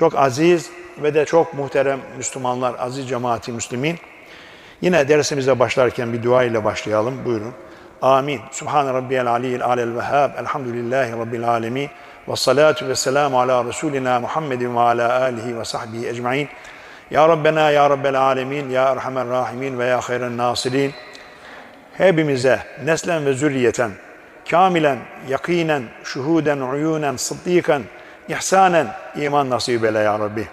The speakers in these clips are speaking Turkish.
Çok aziz ve de çok muhterem Müslümanlar, aziz cemaati Müslümin. Yine dersimize başlarken bir dua ile başlayalım. Buyurun. Amin. Subhan rabbiyel aliyyil alel vehhab. Elhamdülillahi rabbil alemin. Ve salatu ve selamu ala Resulina Muhammedin ve ala alihi ve sahbihi ecmain. Ya Rabbena ya Rabbel alemin. Ya Erhamer rahimin ve ya hayren nasirin. Hepimize neslen ve zürriyeten kamilen, yakinen, şuhuden, uyunen, sıddikan, ihsanen iman nasip eyle ya Rabbi.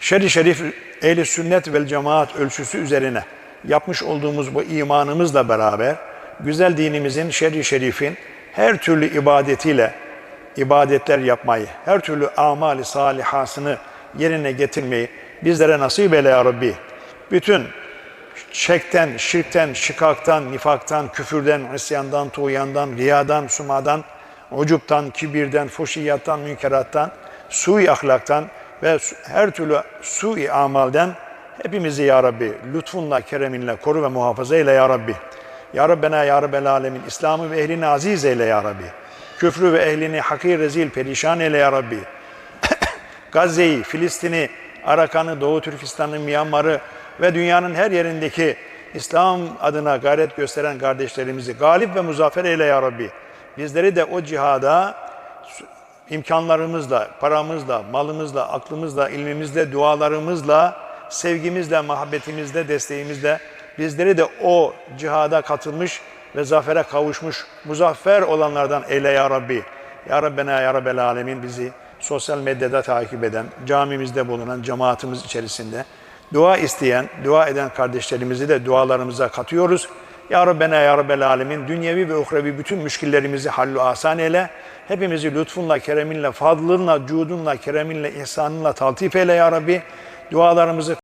Şer-i şerif ehli sünnet vel cemaat ölçüsü üzerine yapmış olduğumuz bu imanımızla beraber güzel dinimizin şer-i şerifin her türlü ibadetiyle ibadetler yapmayı, her türlü amali salihasını yerine getirmeyi bizlere nasip eyle ya Rabbi. Bütün şekten, şirkten, şikaktan, nifaktan, küfürden, isyandan, tuğyandan, riyadan, sumadan, ucuptan, kibirden, fuşiyattan, münkerattan, sui ahlaktan ve her türlü sui amalden hepimizi ya Rabbi lütfunla, kereminle koru ve muhafaza eyle ya Rabbi. Ya Rabbena ya Rabbel alemin İslam'ı ve ehlini aziz eyle ya Rabbi. Küfrü ve ehlini hakir rezil perişan eyle ya Rabbi. Gazze'yi, Filistin'i, Arakan'ı, Doğu Türkistan'ı, Myanmar'ı ve dünyanın her yerindeki İslam adına gayret gösteren kardeşlerimizi galip ve muzaffer eyle ya Rabbi. Bizleri de o cihada imkanlarımızla, paramızla, malımızla, aklımızla, ilmimizle, dualarımızla, sevgimizle, muhabbetimizle, desteğimizle bizleri de o cihada katılmış ve zafere kavuşmuş, muzaffer olanlardan eyle ya Rabbi. Ya Rabbena ya Rabbel Alemin bizi sosyal medyada takip eden, camimizde bulunan cemaatimiz içerisinde dua isteyen, dua eden kardeşlerimizi de dualarımıza katıyoruz. Ya Rabbena ya Rabbel Alemin dünyevi ve uhrevi bütün müşkillerimizi hallu asan eyle. Hepimizi lütfunla, kereminle, fadlınla, cudunla, kereminle, ihsanınla taltif eyle ya Rabbi. Dualarımızı